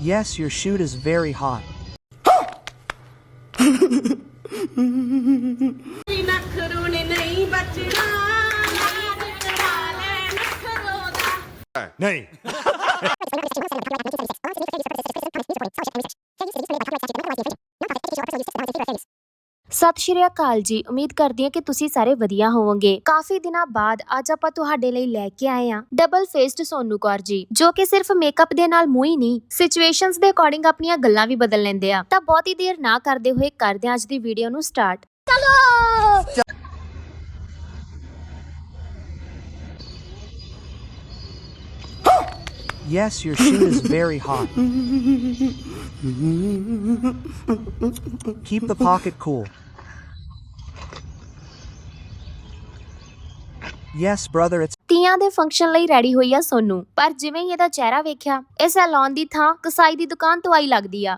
Yes, your shoot is very hot. Nay. ਸਤਿ ਸ਼੍ਰੀ ਅਕਾਲ ਜੀ। ਉਮੀਦ ਕਰਦੀ ਹਾਂ ਕਿ ਤੁਸੀਂ ਸਾਰੇ ਵਧੀਆ ਹੋਵੋਗੇ। ਕਾਫੀ ਦਿਨਾਂ ਬਾਅਦ ਅੱਜ ਆਪਾਂ ਤੁਹਾਡੇ ਲਈ ਲੈ ਕੇ ਆਏ ਹਾਂ ਡਬਲ ਫੇਸਡ ਸੋਨੂ ਕੌਰ ਜੀ ਜੋ ਕਿ ਸਿਰਫ ਮੇਕਅਪ ਦੇ ਨਾਲ ਮੂੰਹ ਹੀ ਨਹੀਂ ਸਿਚੁਏਸ਼ਨਸ ਦੇ ਅਕੋਰਡਿੰਗ ਆਪਣੀਆਂ ਗੱਲਾਂ ਵੀ ਬਦਲ ਲੈਂਦੇ ਆ। ਤਾਂ ਬਹੁਤੀ ਦੇਰ ਨਾ ਕਰਦੇ ਹੋਏ ਕਰਦੇ ਹਾਂ ਅੱਜ ਦੀ ਵੀਡੀਓ ਨੂੰ start Yes, your shoot is very hot. Keep the pocket cool. Yes, brother, it's ਤੀਆਂ ਦੇ ਫੰਕਸ਼ਨ ਲਈ ਰੈਡੀ ਹੋਈ ਆ ਸੋਨੂ। ਪਰ ਜਿਵੇਂ ਹੀ ਇਹਦਾ ਚਿਹਰਾ ਵੇਖਿਆ ਇਹ ਸੈਲੂਨ ਦੀ ਥਾਂ ਕਸਾਈ ਦੀ ਦੁਕਾਨ ਤੋਂ ਆਈ ਲੱਗਦੀ ਆ।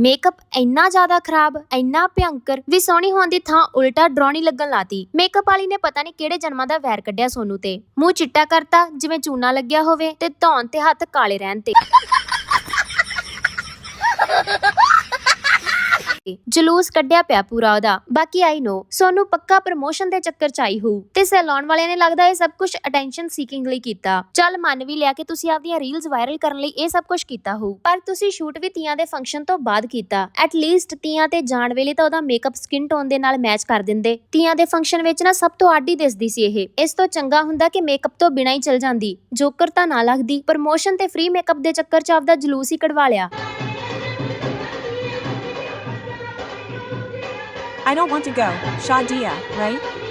ਮੇਕਅਪ ਇੰਨਾ ਜ਼ਿਆਦਾ ਖਰਾਬ ਇੰਨਾ ਭਿਅੰਕਰ ਵੀ ਸੋਹਣੀ ਹੋਣ ਦੀ ਥਾਂ ਉਲਟਾ ਡਰਾਉਣੀ ਲੱਗਣ ਲਾਤੀ। ਮੇਕਅਪ ਵਾਲੀ ਨੇ ਪਤਾ ਨਹੀਂ ਕਿਹੜੇ ਜਨਮਾਂ ਦਾ ਵੈਰ ਕੱਢਿਆ ਸੋਨੂ ਤੇ। ਮੂੰਹ ਚਿੱਟਾ ਕਰਤਾ ਜਿਵੇਂ ਚੂਨਾ ਲੱਗਿਆ ਹੋਵੇ ਤੇ ਧੌਣ ਤੇ ਹੱਥ ਕਾਲੇ ਰਹਿਣ ਤੇ। ਜਲੂਸ ਕੱਢਿਆ ਪਿਆ ਪੂਰਾ ਉਹਦਾ। ਬਾਕੀ ਆਈ ਨੋ, ਸੋਨੂੰ ਪੱਕਾ ਪ੍ਰਮੋਸ਼ਨ ਦੇ ਚੱਕਰ ਚ ਆਈ ਹੋਊ। ਤੇ ਸੈਲੂਨ ਵਾਲਿਆਂ ਨੇ ਲੱਗਦਾ ਇਹ ਸਭ ਕੁਝ ਅਟੈਂਸ਼ਨ ਸੀਕਿੰਗ ਲਈ ਕੀਤਾ। ਚੱਲ ਮੰਨ ਵੀ ਲਿਆ ਕਿ ਤੁਸੀਂ ਆਪਦੀਆਂ ਰੀਲਸ ਵਾਇਰਲ ਕਰਨ ਲਈ ਇਹ ਸਭ ਕੁਝ ਕੀਤਾ ਹੋਊ। ਪਰ ਤੁਸੀਂ ਸ਼ੂਟ ਵੀ ਤੀਆਂ ਦੇ ਫੰਕਸ਼ਨ ਤੋਂ ਬਾਅਦ ਕੀਤਾ। ਐਟ ਲੀਸਟ ਤੀਆਂ ਤੇ ਜਾਣ ਵੇਲੇ ਤਾਂ ਉਹਦਾ ਮੇਕਅਪ ਸਕਿਨ ਟੋਨ ਦੇ ਨਾਲ ਮੈਚ ਕਰ ਦਿੰਦੇ। ਤੀਆਂ ਦੇ ਫੰਕਸ਼ਨ ਵਿੱਚ ਨਾ ਸਭ ਤੋਂ ਆਡੀ ਦਿਸਦੀ ਸੀ ਇਹ। ਇਸ ਤੋਂ ਚੰਗਾ ਹੁੰਦਾ ਕਿ ਮੇਕਅਪ ਤੋਂ ਬਿਨਾਂ ਹੀ ਚਲ ਜਾਂਦੀ। ਜੋਕਰ ਤਾਂ ਨਾ ਲੱਗਦੀ ਪ੍ਰਮੋਸ਼ਨ ਤੇ ਫ੍ਰੀ ਮੇਕਅਪ ਦੇ ਚੱਕਰ ਚ ਆਪਦਾ ਜਲੂਸ ਹੀ ਕਢਵਾ ਲਿਆ। I don't want to go. Shadia, right?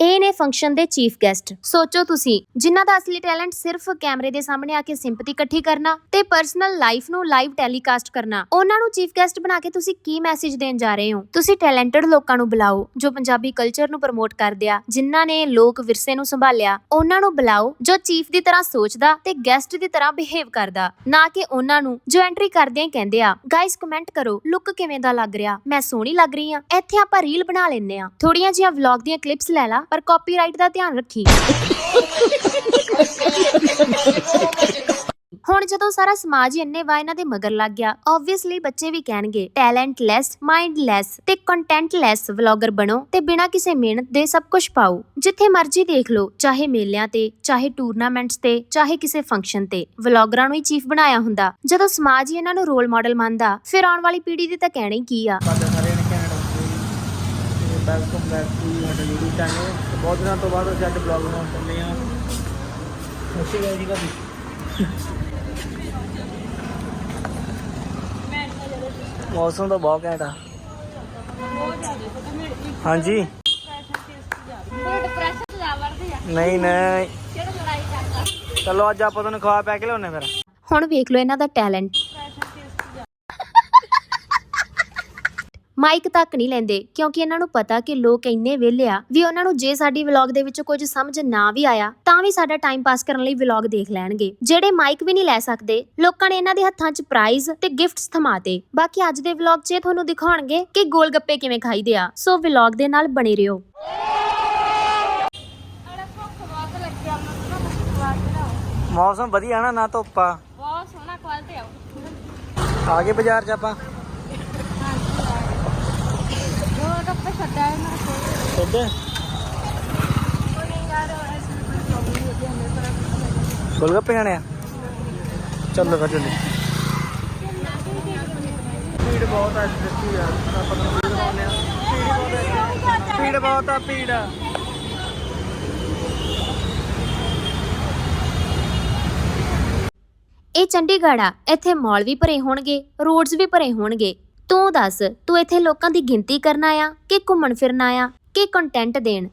ਇਹ ਨੇ ਫੰਕਸ਼ਨ ਦੇ ਚੀਫ ਗੈਸਟ ਸੋਚੋ ਤੁਸੀਂ, ਜਿਨ੍ਹਾਂ ਦਾ ਅਸਲੀ ਟੈਲੈਂਟ ਸਿਰਫ ਕੈਮਰੇ ਦੇ ਸਾਹਮਣੇ ਆ ਕੇ ਸਿੰਪਥੀ ਇਕੱਠੀ ਕਰਨਾ ਤੇ ਪਰਸਨਲ ਲਾਈਫ ਨੂੰ ਲਾਈਵ ਟੈਲੀਕਾਸਟ ਕਰਨਾ, ਉਹਨਾਂ ਨੂੰ ਚੀਫ ਗੈਸਟ ਬਣਾ ਕੇ ਤੁਸੀਂ ਕੀ ਮੈਸੇਜ ਦੇਣ ਜਾ ਰਹੇ ਹੋ? ਤੁਸੀਂ ਟੈਲੈਂਟਡ ਲੋਕਾਂ ਨੂੰ ਬੁਲਾਓ, ਜੋ ਪੰਜਾਬੀ ਕਲਚਰ ਨੂੰ ਪ੍ਰਮੋਟ ਕਰਦੇ ਆ, ਜਿਨ੍ਹਾਂ ਨੇ ਲੋਕ ਵਿਰਸੇ ਨੂੰ ਸੰਭਾਲਿਆ, ਉਹਨਾਂ ਨੂੰ ਬੁਲਾਓ, ਜੋ ਚੀਫ ਦੀ ਤਰ੍ਹਾਂ ਸੋਚਦਾ ਤੇ ਗੈਸਟ ਦੀ ਤਰ੍ਹਾਂ ਬਿਹੇਵ ਕਰਦਾ, ਨਾ ਕਿ ਉਹਨਾਂ ਨੂੰ, ਜੋ ਐਂਟਰੀ ਕਰਦੇ ਹੀ ਕਹਿੰਦੇ ਆ ਗਾਇਸ ਕਮੈਂਟ ਕਰੋ ਲੁੱਕ ਕਿਵੇਂ ਦਾ ਲੱਗ ਰਿਹਾ? ਮੈਂ ਸੋਹਣੀ ਲੱਗ ਰਹੀ ਆ, ਇੱਥੇ ਆਪਾਂ ਰੀਲ ਬਣਾ ਲੈਨੇ ਆ। ਥੋੜੀਆਂ ਜਿਹੀਆਂ ਵਲੌਗ ਦੀਆਂ ਕਲਿੱਪਸ ਲੈ ਲਾ ਪਰ ਕਾਪੀਰਾਈਟ ਦਾ ਧਿਆਨ ਰੱਖੀ। ਹੁਣ ਜਦੋਂ ਸਾਰਾ ਸਮਾਜ ਹੀ ਇੰਨੇ ਵਾ ਇਹਨਾਂ ਦੇ ਮਗਰ ਲੱਗ ਗਿਆ ਆਬਵੀਅਸਲੀ ਬੱਚੇ ਵੀ ਕਹਿਣਗੇ ਟੈਲੈਂਟ ਲੈਸ ਮਾਈਂਡ ਲੈਸ ਤੇ ਕੰਟੈਂਟ ਲੈਸ ਵਲੌਗਰ ਬਣੋ ਤੇ ਬਿਨਾਂ ਕਿਸੇ ਮਿਹਨਤ ਦੇ ਸਭ ਕੁਝ ਪਾਓ। ਜਿੱਥੇ ਮਰਜ਼ੀ ਦੇਖ ਲਓ, ਚਾਹੇ ਮੇਲਿਆਂ ਤੇ, ਚਾਹੇ ਟੂਰਨਾਮੈਂਟਸ ਤੇ, ਚਾਹੇ ਕਿਸੇ ਫੰਕਸ਼ਨ ਤੇ ਵਲੌਗਰਾਂ ਨੂੰ ਹੀ ਚੀਫ ਬਣਾਇਆ ਹੁੰਦਾ। ਜਦੋਂ ਸਮਾਜ ਹੀ ਇਹਨਾਂ ਨੂੰ ਰੋਲ ਮਾਡਲ ਮੰਨਦਾ, ਫਿਰ ਆਉਣ ਵਾਲੀ ਪੀੜ੍ਹੀ ਦੇ ਤਾਂ ਕਹਿਣਾ ਹੀ ਕੀ ਆ ਸਾਡੇ ਸਾਰਿਆਂ ਨੇ ਘੈਂਟ ਤੇ ਵੈਲਕਮ ਬੈਕ ਟੂ ਸਾਡਾ YouTube ਚੈਨਲ ਬਹੁਤ ਦਿਨਾਂ ਤੋਂ ਬਾਅਦ ਅਸੀਂ ਅੱਜ ਬਲੌਗ ਬਣਾਉਣ ਚੱਲੇ ਹਾਂ। ਸੱਚੀ ਗੱਲ ਜੀ ਭਾਬੀ ਮੌਸਮ ਤਾਂ ਬਹੁਤ ਘੈਂਟ ਆ। ਹਾਂਜੀ। ਨਹੀਂ ਨਹੀਂ। ਚਲੋ ਅੱਜ ਆਪਾਂ ਤੁਹਾਨੂੰ ਖਵਾ ਪੈ ਕੇ ਲਿਆਉਣੇ ਫਿਰ। ਹੁਣ ਵੇਖ ਲਓ ਇਹਨਾਂ ਦਾ ਟੈਲੈਂਟ। ਮਾਈਕ ਤੱਕ ਨਹੀਂ ਲੈਂਦੇ ਕਿਉਂਕਿ ਇਹਨਾਂ ਨੂੰ ਪਤਾ ਕਿ ਲੋਕ ਇੰਨੇ ਵਿਹਲੇ ਆ ਵੀ ਉਹਨਾਂ ਨੂੰ ਜੇ ਸਾਡੀ ਵਲੌਗ ਦੇ ਵਿੱਚੋਂ ਕੁਝ ਸਮਝ ਨਾ ਵੀ ਆਇਆ ਤਾਂ ਵੀ ਸਾਡਾ ਟਾਈਮ ਪਾਸ ਕਰਨ ਲਈ ਵਲੌਗ ਦੇਖ ਲੈਣਗੇ। ਜਿਹੜੇ ਮਾਈਕ ਵੀ ਨਹੀਂ ਲੈ ਸਕਦੇ ਲੋਕਾਂ ਨੇ ਇਹਨਾਂ ਦੇ ਹੱਥਾਂ 'ਚ ਪ੍ਰਾਈਜ਼ ਤੇ ਗਿਫਟਸ ਥਮਾਤੇ ਬਾਕੀ ਅੱਜ ਦੇ ਵਲੌਗ 'ਚ ਇਹ ਤੁਹਾਨੂੰ ਦਿਖਾਉਣਗੇ ਕਿ ਗੋਲ ਗੱਪੇ ਕਿਵੇਂ ਖਾਈਦੇ ਆ। ਸੋ ਵਲੌਗ ਦੇ ਨਾਲ ਬਣੇ ਰਹੋ। ਮੌਸਮ ਵਧੀਆ ਨਾ ਨਾ ਧੁੱਪਾ ਬਹੁਤ ਸੋਹਣਾ ਕੁਆਲਿਟੀ ਆ ਆ ਗਏ ਬਾਜ਼ਾਰ 'ਚ ਆਪਾਂ ਜੋ ਗੱਪੇ ਛੱਡਿਆ ਇਹਨਾਂ ਕੋਲ ਖੁਦ ਗੋਲਗੱਪੇ ਖਾਣੇ ਆ ਚੱਲੋ ਫਿਰ ਚੱਲੀ ਭੀੜ ਬਹੁਤ ਆ ਸੱਚੀ ਯਾਰ ਆਪਾਂ ਨੂੰ ਵੀਡੀਓ ਬਣਾਉਂਦੇ ਆ ਭੀੜ ਬਹੁਤ ਆ ਭੀੜ ਆ। ਇਹ ਚੰਡੀਗੜ੍ਹ ਆ। ਇੱਥੇ ਮਾਲ ਵੀ ਭਰੇ ਹੋਣਗੇ ਰੋਡਸ ਵੀ ਭਰੇ ਹੋਣਗੇ। ਤੂੰ ਦੱਸ ਤੂੰ ਇੱਥੇ ਲੋਕਾਂ ਦੀ ਗਿਣਤੀ ਕਰਨ ਆਇਆ ਕਿ ਘੁੰਮਣ ਫਿਰਨ ਆਇਆ? ਕਿ ਕੰਟੈਂਟ ਦੇਣ।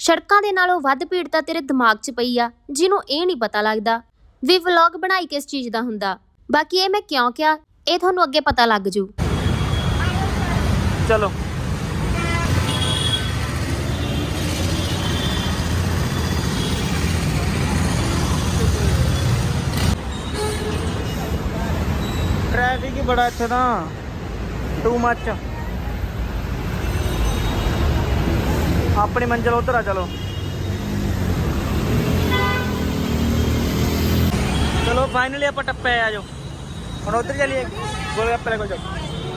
ਸੜਕਾਂ ਦੇ ਨਾਲੋਂ ਵੱਧ ਭੀੜ ਤਾਂ ਤੇਰੇ ਦਿਮਾਗ 'ਚ ਪਈ ਆ, ਜਿਹਨੂੰ ਇਹ ਨਹੀਂ ਪਤਾ ਲੱਗਦਾ ਵੀ ਵਲੌਗ ਬਣਾਈ ਕਿਸ ਚੀਜ਼ ਦਾ ਹੁੰਦਾ। ਬਾਕੀ ਇਹ ਮੈਂ ਕਿਉਂ ਕਿਹਾ, ਇਹ ਤੁਹਾਨੂੰ ਅੱਗੇ ਪਤਾ ਲੱਗ ਜੂ। ਚਲੋ। ਟ੍ਰੈਫਿਕ ਹੀ ਬੜਾ ਇੱਥੇ ਤਾਂ। ਟੂ ਮੱਚ ਆਪਣੀ ਮੰਜ਼ਿਲ ਉਧਰ ਆ, ਚਲੋ। ਚਲੋ ਫਾਈਨਲੀ ਆਪਾਂ ਟੱਪੇ ਆ ਜਾਓ। ਹੁਣ ਉਧਰ ਚੱਲੀਏ। ਗੋਲਗੱਪੇ ਲੈ ਕੋਲ ਜਾਓ।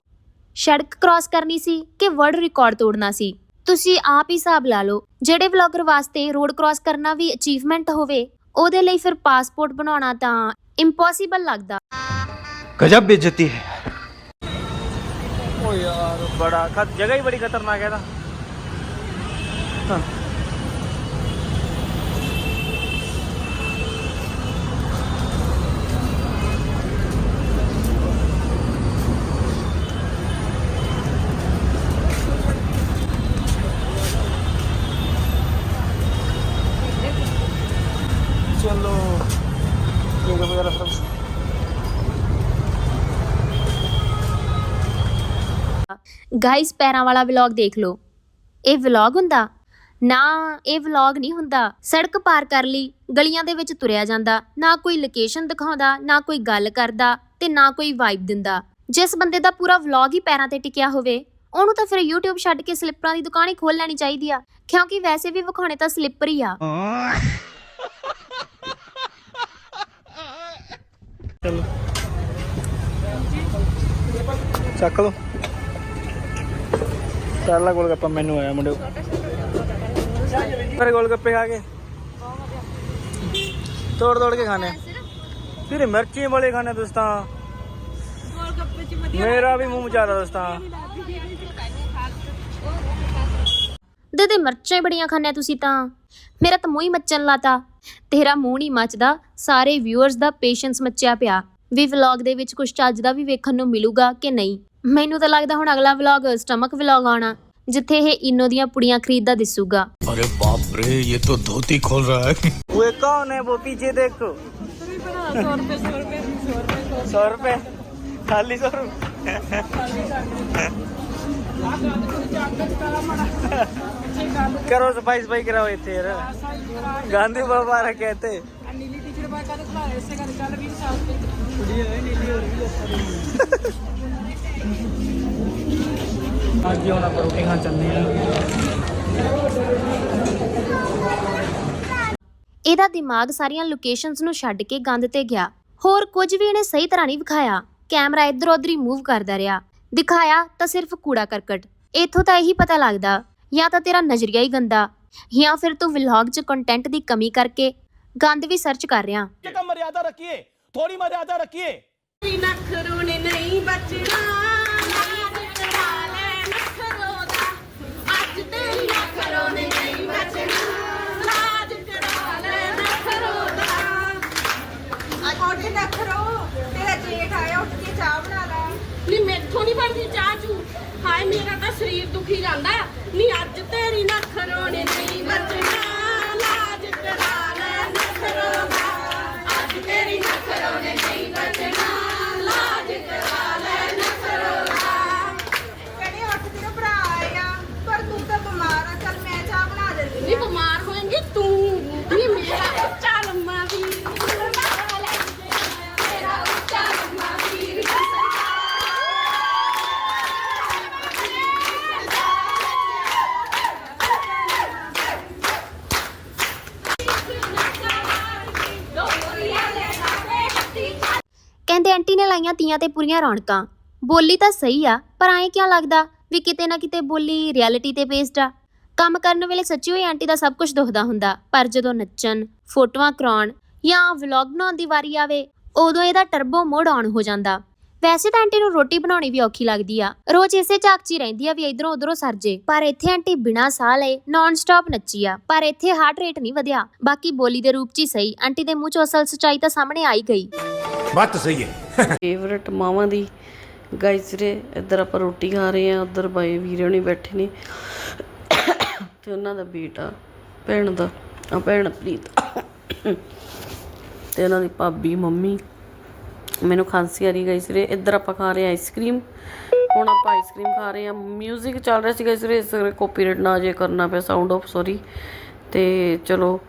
ਸੜਕ ਕ੍ਰਾਸ ਕਰਨੀ ਸੀ ਕਿ ਵਰਲਡ ਰਿਕਾਰਡ ਤੋੜਨਾ ਸੀ? ਤੁਸੀਂ ਆਪ ਹੀ ਹਿਸਾਬ ਲਾ ਲਓ, ਜਿਹੜੇ ਵਲੌਗਰ ਵਾਸਤੇ ਰੋਡ ਕ੍ਰਾਸ ਕਰਨਾ ਵੀ ਅਚੀਵਮੈਂਟ ਹੋਵੇ, ਉਹਦੇ ਲਈ ਫਿਰ ਪਾਸਪੋਰਟ ਬਣਾਉਣਾ ਤਾਂ ਇੰਪੋਸੀਬਲ ਲੱਗਦਾ। गजब बेचती है ओ यार बड़ा जगह ही बड़ी खतरनाक है ना ਗਾਇਸ, ਪੈਰਾਂ ਵਾਲਾ ਵਲੌਗ ਦੇਖ ਲਓ। ਇਹ ਵਲੌਗ ਹੁੰਦਾ? ਨਾ, ਇਹ ਵਲੌਗ ਨਹੀਂ ਹੁੰਦਾ। ਸੜਕ ਪਾਰ ਕਰ ਲਈ, ਗਲੀਆਂ ਦੇ ਵਿੱਚ ਤੁਰਿਆ ਜਾਂਦਾ। ਨਾ ਕੋਈ ਲੋਕੇਸ਼ਨ ਦਿਖਾਉਂਦਾ, ਨਾ ਕੋਈ ਗੱਲ ਕਰਦਾ ਤੇ ਨਾ ਕੋਈ ਵਾਈਬ ਦਿੰਦਾ। ਜਿਸ ਬੰਦੇ ਦਾ ਪੂਰਾ ਵਲੌਗ ਹੀ ਪੈਰਾਂ ਤੇ ਟਿਕਿਆ ਹੋਵੇ, ਉਹਨੂੰ ਤਾਂ ਫਿਰ YouTube ਛੱਡ ਕੇ ਸਲਿੱਪਰਾਂ ਦੀ ਦੁਕਾਨ ਹੀ ਖੋਲ ਲੈਣੀ ਚਾਹੀਦੀ ਆ। ਕਿਉਂਕਿ ਵੈਸੇ ਵੀ ਵਿਖਾਉਣੇ ਤਾਂ ਸਲਿੱਪਰ ਹੀ ਆ। ਚਲੋ। ਚੱਕ ਲੋ ਚੱਲ ਗੋਲ ਗੱਪਾ ਮੈਨੂੰ ਆਇਆ ਮੁੰਡਿਓ। ਪਰ ਗੋਲ ਗੱਪੇ ਖਾ ਕੇ? ਤੋੜ ਤੋੜ ਕੇ ਖਾਣੇ। ਫਿਰ ਮਿਰਚੀ ਵਾਲੇ ਖਾਣੇ ਦੋਸਤਾਂ ਮੇਰਾ ਵੀ ਮੂੰਹ ਚਾਹਦਾ ਦੋਸਤਾਂ ਦੇ ਮਿਰਚਾਂ ਬੜੀਆਂ ਖਾਂਦੇ ਤੁਸੀਂ ਤਾਂ। ਮੇਰਾ ਤਾਂ ਮੂੰਹ ਹੀ ਮੱਚਣ ਲਾਤਾ। ਤੇਰਾ ਮੂੰਹ ਨਹੀਂ ਮੱਚਦਾ। ਸਾਰੇ ਵਿਊਅਰਸ ਦਾ ਪੇਸ਼ੈਂਸ ਮੱਚਿਆ ਪਿਆ। ਵੀ ਵਲੌਗ ਦੇ ਵਿੱਚ ਕੁਝ ਚੱਜ ਦਾ ਵੀ ਵੇਖਣ ਨੂੰ ਮਿਲੂਗਾ ਕਿ ਨਹੀਂ? ਮੈਨੂੰ ਤਾਂ ਲੱਗਦਾ ਹੁਣ ਅਗਲਾ ਵਲੌਗ ਸਟਮਕ ਵਲੌਗ ਆਉਣਾ ਜਿੱਥੇ ਇਹ ਇਨੋ ਦੀਆਂ ਪੁੜੀਆਂ ਖਰੀਦਦਾ ਦਿਸੂਗਾ अरे बाप रे ये तो धोती खोल रहा है वो कौन है वो पीछे देखो सौ रुपए खाली सौ करो सफाई सफाई कराओ इतने यार गांधी बाबा रा कहते ਇਹਦਾ ਦਿਮਾਗ ਸਾਰੀਆਂ ਲੋਕੇਸ਼ਨਸ ਨੂੰ ਛੱਡ ਕੇ ਗੰਦ ਤੇ ਗਿਆ। ਹੋਰ ਕੁਝ ਵੀ ਇਹਨੇ ਸਹੀ ਤਰ੍ਹਾਂ ਨਹੀਂ ਵਿਖਾਇਆ। ਕੈਮਰਾ ਇੱਧਰ ਉੱਧਰ ਹੀ ਮੂਵ ਕਰਦਾ ਰਿਹਾ। ਦਿਖਾਇਆ ਤਾਂ ਸਿਰਫ ਕੂੜਾ ਕਰਕਟ। ਇਥੋਂ ਤਾਂ ਇਹੀ ਪਤਾ ਲੱਗਦਾ ਜਾਂ ਤਾਂ ਤੇਰਾ ਨਜ਼ਰੀਆ ਹੀ ਗੰਦਾ ਜਾਂ ਫਿਰ ਤੂੰ ਵਲੌਗ 'ਚ ਕੰਟੈਂਟ ਦੀ ਕਮੀ ਕਰਕੇ ਗੰਦ ਵੀ ਸਰਚ ਕਰ ਰਿਹਾ। ਮਰਿਆਦਾ ਰੱਖੀਏ। थोड़ी मर्यादा रखिए ਨਖਰੋ ਨੇ ਨਹੀਂ ਬਚਣਾ ਲਾਜ ਕਰਾ ਲੈ ਨਖਰੋ ਦਾ ਅੱਜ ਤੇਰੀ ਨਖਰੋ ਨੇ ਨਹੀਂ ਬਚਣਾ ਲਾਜ ਕਰਾ ਲੈ ਨਖਰੋ ਦਾ ਉੱਠ ਨਖਰੋ ਤੇਰਾ ਜੇਠ ਆਇਆ ਉੱਠ ਕੇ ਚਾਹ ਬਣਾ ਲੈ ਨੀ ਮੈਥੋਂ ਨਹੀਂ ਬਣਦੀ ਚਾਹ ਚੂ ਹਾਏ ਮੇਰਾ ਤਾਂ ਸਰੀਰ ਦੁਖੀ ਜਾਂਦਾ ਨੀ ਅੱਜ ਤੇਰੀ ਨਖਰੋ ਨੇ ਨਹੀਂ ਬਚਣਾ ਲਾਜ ਕਰਾ ਲੈ ਨਖਰੋ ਦਾ ਕਹਿੰਦੇ ਤੀਆਂ ਤੇ ਪੂਰੀਆਂ ਰੌਣਕਾਂ। ਬੋਲੀ ਤਾਂ ਸਹੀ ਆ, ਪਰ ਐਂ ਕਿਉਂ ਲੱਗਦਾ ਵੀ ਕਿਤੇ ਨਾ ਕਿਤੇ ਬੋਲੀ ਰਿਐਲਿਟੀ ਤੇ ਬੇਸਡ ਆ? ਕੰਮ ਕਰਨ ਵੇਲੇ ਸੱਚੀ ਹੋਈ ਆਂਟੀ ਦਾ ਸਭ ਕੁਝ ਦੁਖਦਾ ਹੁੰਦਾ, ਪਰ ਜਦੋਂ ਨੱਚਣ, ਫੋਟੋਆਂ ਕਰਾਉਣ ਜਾਂ ਵਲੌਗ ਬਣਾਉਣ ਦੀ ਵਾਰੀ ਆਵੇ, ਉਦੋਂ ਇਹਦਾ ਟਰਬੋ ਮੋਡ ਆਨ ਹੋ ਜਾਂਦਾ। ਵੈਸੇ ਤਾਂ ਆਂਟੀ ਨੂੰ ਰੋਟੀ ਬਣਾਉਣੀ ਵੀ ਔਖੀ ਲੱਗਦੀ ਆ। ਰੋਜ਼ ਇਸੇ ਝਾਕ 'ਚ ਹੀ ਰਹਿੰਦੀ ਆ ਵੀ ਇਧਰੋਂ ਉਧਰੋਂ ਸਰਜੇ ਪਰ ਇੱਥੇ ਆਂਟੀ ਬਿਨਾਂ ਸਾਹ ਲਏ ਨਾਨ ਸਟਾਪ ਨੱਚੀ ਆ। ਪਰ ਇੱਥੇ ਹਾਰਟ ਰੇਟ ਨਹੀਂ ਵਧਿਆ। ਬਾਕੀ ਬੋਲੀ ਦੇ ਰੂਪ 'ਚ ਹੀ ਸਹੀ। ਆਂਟੀ ਦੇ ਮੂੰਹ 'ਚੋਂ ਅਸਲ ਸਚਾਈ ਤਾਂ ਸਾਹਮਣੇ ਆਈ ਗਈ। ਬਾਤ ਸਹੀ ਹੈ। ਫੇਵਰਟ ਮਾਵਾਂ ਦੀ। ਗਾਇਸ ਰੇ ਇੱਧਰ ਆਪਾਂ ਰੋਟੀ ਖਾ ਰਹੇ ਆ ਉੱਧਰ ਬਾਈ ਵੀਰੇ ਨੇ ਬੈਠੇ ਨੇ। ਤੇ ਉਹਨਾਂ ਦਾ ਬੇਟਾ ਭੈਣ ਦਾ। ਆ ਭੈਣ ਪ੍ਰੀਤ। ਤੇ ਉਹਨਾਂ ਦੀ ਭਾਬੀ ਮੰਮੀ। ਮੈਨੂੰ ਖਾਂਸੀ ਆ ਰਹੀ ਗਈ ਸੀ ਇੱਧਰ ਆਪਾਂ ਖਾ ਰਹੇ ਆਈਸਕ੍ਰੀਮ ਹੁਣ ਆਪਾਂ ਆਈਸਕ੍ਰੀਮ ਖਾ ਰਹੇ ਆ 뮤직 ਚੱਲ ਰਿਹਾ ਸੀ ਗਾਇਸ ਇਸ ਕਰਕੇ ਕਾਪੀਰਾਈਟ ਨਾ ਜੇ ਕਰਨਾ ਪਿਆ ਸਾਊਂਡ ਆਫ ਸੌਰੀ ਤੇ ਚਲੋ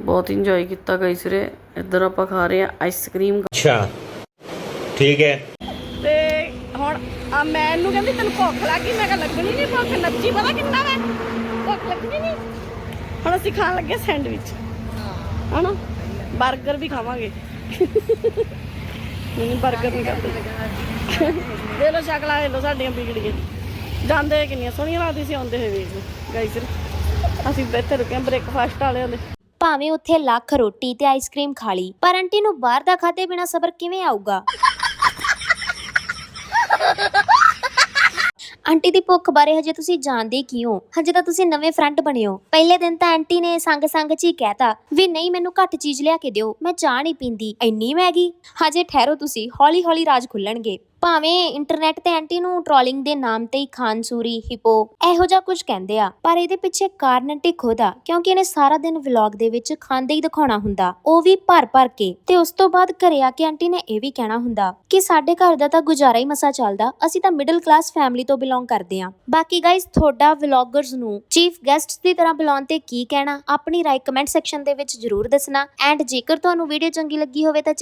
ਬਹੁਤ ਇੰਜੋਏ ਕੀਤਾ ਗਾਇਸ ਰੇ ਇੱਧਰ ਆਪਾਂ ਖਾ ਰਹੇ ਆ ਆਈਸਕ੍ਰੀਮ ਅੱਛਾ। ਠੀਕ ਹੈ। ਤੇ ਹੁਣ ਆ ਮੈਂ ਇਹਨੂੰ ਕਹਿੰਦੀ ਤੈਨੂੰ ਭੁੱਖ ਲੱਗੀ। ਮੈਂ ਕਿਹਾ ਲੱਗਣੀ ਨਹੀਂ ਭੁੱਖ ਨੱਚੀ ਪਤਾ ਕਿੰਨਾ ਵੇ? ਭੁੱਖ ਲੱਗਣੀ ਨਹੀਂ। ਹੁਣ ਅਸੀਂ ਖਾਣ ਲੱਗੇ ਸੈਂਡਵਿਚ। ਹਣਾ 버ਗਰ ਵੀ ਖਾਵਾਂਗੇ। ਨਹੀਂ 버ਗਰ ਨਹੀਂ ਕਰਦੇ ਦੇ ਲੋ ਸ਼ਕਲਾਂ ਦੇ ਲੋ ਸਾਡੀਆਂ ਵਿਗੜੀਆਂ ਜਾਂਦੇ ਕਿੰਨੀਆਂ ਸੋਹਣੀਆਂ ਲੱਗਦੀ ਸੀ, ਆਉਂਦੇ ਹੋਏ ਵੇਖ ਗਾਈਸ ਅਸੀਂ ਇੱਥੇ ਰੁਕੇ ਬ੍ਰੇਕਫਾਸਟ ਵਾਲਿਆਂ ਦੇ। ਭਾਵੇਂ ਉੱਥੇ ਲੱਖ ਰੋਟੀ ਤੇ ਆਈਸਕ੍ਰੀਮ ਖਾ ਲਈ, ਪਰ ਆਂਟੀ ਨੂੰ ਬਾਹਰ ਦਾ ਖਾਦੇ ਬਿਨਾ ਸਬਰ ਕਿਵੇਂ ਆਊਗਾ? ਆਂਟੀ ਦੀ ਭੁੱਖ ਬਾਰੇ ਹਜੇ ਤੁਸੀਂ ਜਾਣਦੇ ਕੀ ਹੋ ਹਜੇ ਤਾਂ ਤੁਸੀਂ ਨਵੇਂ ਫਰੈਂਡ ਬਣੇ ਹੋ। ਪਹਿਲੇ ਦਿਨ ਤਾਂ ਆਂਟੀ ਨੇ ਸੰਗ ਸੰਗ ਚ ਹੀ ਕਹਿਤਾ ਵੀ ਨਹੀਂ, ਮੈਨੂੰ ਘੱਟ ਚੀਜ਼ ਲਿਆ ਕੇ ਦਿਓ। ਮੈਂ ਚਾਹ ਨਹੀਂ ਪੀਂਦੀ। ਇੰਨੀ ਮੈਗੀ? ਹਜੇ ਠਹਿਰੋ ਤੁਸੀਂ। ਹੌਲੀ ਹੌਲੀ ਰਾਜ ਖੁੱਲਣਗੇ। ਭਾਵੇਂ ਇੰਟਰਨੈਟ ਤੇ ਆਂਟੀ ਨੂੰ ਟ੍ਰੋਲਿੰਗ ਦੇ ਨਾਮ ਤੇ ਹੀ ਖਾਨਸੂਰੀ ਹਿਪੋ ਇਹੋ ਜਿਹਾ ਕੁਝ ਕਹਿੰਦੇ ਆ, ਪਰ ਇਹਦੇ ਪਿੱਛੇ ਕਾਰਨ ਆਂਟੀ ਖੁਦ ਆ, ਕਿਉਂਕਿ ਇਹਨੇ ਸਾਰਾ ਦਿਨ ਵਲੌਗ ਦੇ ਵਿੱਚ ਖਾਂਦੇ ਹੀ ਦਿਖਾਉਣਾ ਹੁੰਦਾ, ਉਹ ਵੀ ਭਰ ਭਰ ਕੇ, ਤੇ ਉਸ ਤੋਂ ਬਾਅਦ ਘਰੇ ਆ ਕੇ ਆਂਟੀ ਨੇ ਇਹ ਵੀ ਕਹਿਣਾ ਹੁੰਦਾ ਕਿ ਸਾਡੇ ਘਰ ਦਾ ਤਾਂ ਗੁਜ਼ਾਰਾ ਹੀ ਮਸਾ ਚੱਲਦਾ, ਅਸੀਂ ਤਾਂ ਮਿਡਲ ਕਲਾਸ ਫੈਮਿਲੀ ਤੋਂ ਬਿਲੋਂਗ ਕਰਦੇ ਆ। ਬਾਕੀ ਗਾਇਸ ਤੁਹਾਡਾ ਵਲੌਗਰਸ ਨੂੰ ਚੀਫ ਗੈਸਟਸ ਦੀ ਤਰ੍ਹਾਂ ਬੁਲਾਉਣ ਤੇ ਕੀ ਕਹਿਣਾ, ਆਪਣੀ ਰਾਏ ਕਮੈਂਟ ਸੈਕਸ਼ਨ ਦੇ ਵਿੱਚ ਜਰੂਰ ਦੱਸਣਾ ਐਂਡ ਜੇਕਰ ਤੁਹਾਨੂੰ ਵੀਡੀਓ ਚੰਗੀ ਲੱਗੀ ਹੋਵੇ ਤਾਂ